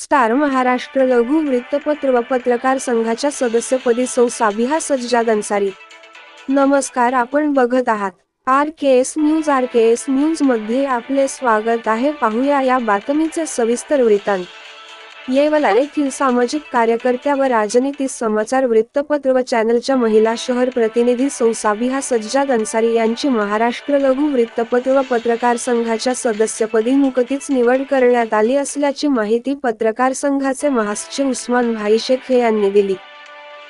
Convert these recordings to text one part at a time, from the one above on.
Star Maharashtra लघु वृत्तपत्र व पत्रकार संघाच्या सदस्यपदी सौ साबिहा सज्जाद अन्सारी नमस्कार आपण बघत आहात. R K S news R K S न्यूजमध्ये आपले स्वागत आहे. पाहूया या बातमीचे सविस्तर वृत्तांत. येवल येथील सामाजिक कार्यकर्त्या व राजनीती समाचार वृत्तपत्र व चॅनलच्या महिला शहर प्रतिनिधी सौसाबिहा सज्जाद अन्सारी यांची महाराष्ट्र लघु वृत्तपत्र व पत्रकार संघाच्या सदस्यपदी नुकतीच निवड करण्यात आली असल्याची माहिती पत्रकार संघाचे महासचिव उस्मान भाई शेख यांनी दिली.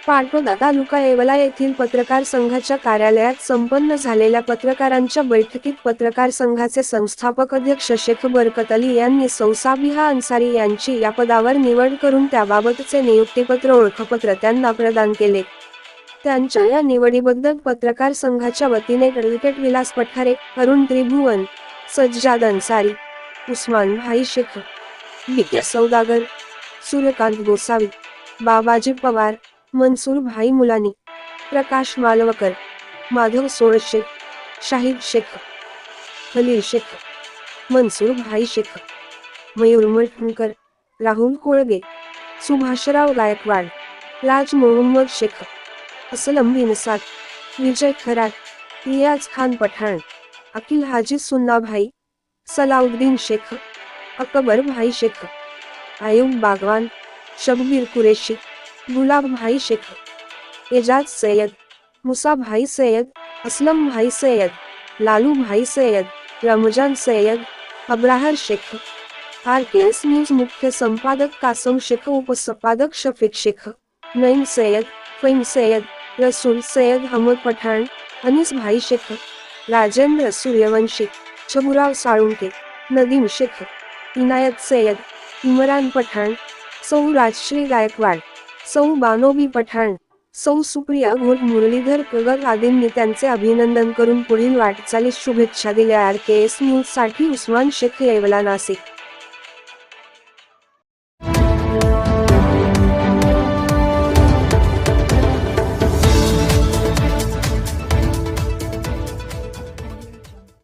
पाटोदा तालुका येवला येथील पत्रकार संघाच्या कार्यालयात संपन्न झालेल्या पत्रकारांच्या बैठकीत पत्रकार संघाचे संस्थापक अध्यक्ष शेख बरकत अली यांनी सौसाबिहा अन्सारी यांची या पदावर निवड करून त्याबाबतचे नियुक्तीपत्र ओळखपत्र त्यांना प्रदान केले. त्यांच्या या निवडीबद्दल पत्रकार संघाच्या वतीने ॲडव्होकेट विलास पठारे अरुण त्रिभुवन सज्जाद अन्सारी उस्मान भाई शेख विद्या सौदागर सूर्यकांत गोसावी बाबाजी पवार मनसूर भाई मुलानी प्रकाश मालवकर माधव सोळशेख शाहिद शेख खलील शेख मनसूर भाई शेख मयूर मठणकर राहुल कोळगे सुभाषराव गायकवाड राज मोहम्मद शेख असलम बिनसाद विजय खरात रियाज खान पठाण अखिल हाजी सुन्नाभाई सलाउद्दीन शेख अकबर भाई शेख आयुब बागवान शब्बीर कुरेशी गुलाबभाई शेख एजाज सैयद मुसा भाई Syed Aslam bhai Sayyed Lalu bhai Sayyed Ramzan Sayyed Abrahar Shaikh R K S news मुख्य संपादक कासम शेख उपसंपादक शफीक शेख नईम सैयद फैम सैयद रसूल सैयद हमद पठाण अनिस भाई शेख राजेंद्र सूर्यवंशी छबुराव साळुंके नदीम शेख इनायत सैयद इमरान पठाण सौ राजश्री गायकवाड सौ बानोबी पठाण सौ सुप्रिया घोट मुरलीधर कगर आदींनी त्यांचे अभिनंदन करून पुढील वाटचालीस शुभेच्छा दिल्या. आर के एस न्यूजसाठी उस्मान शेख येवला नाशिक.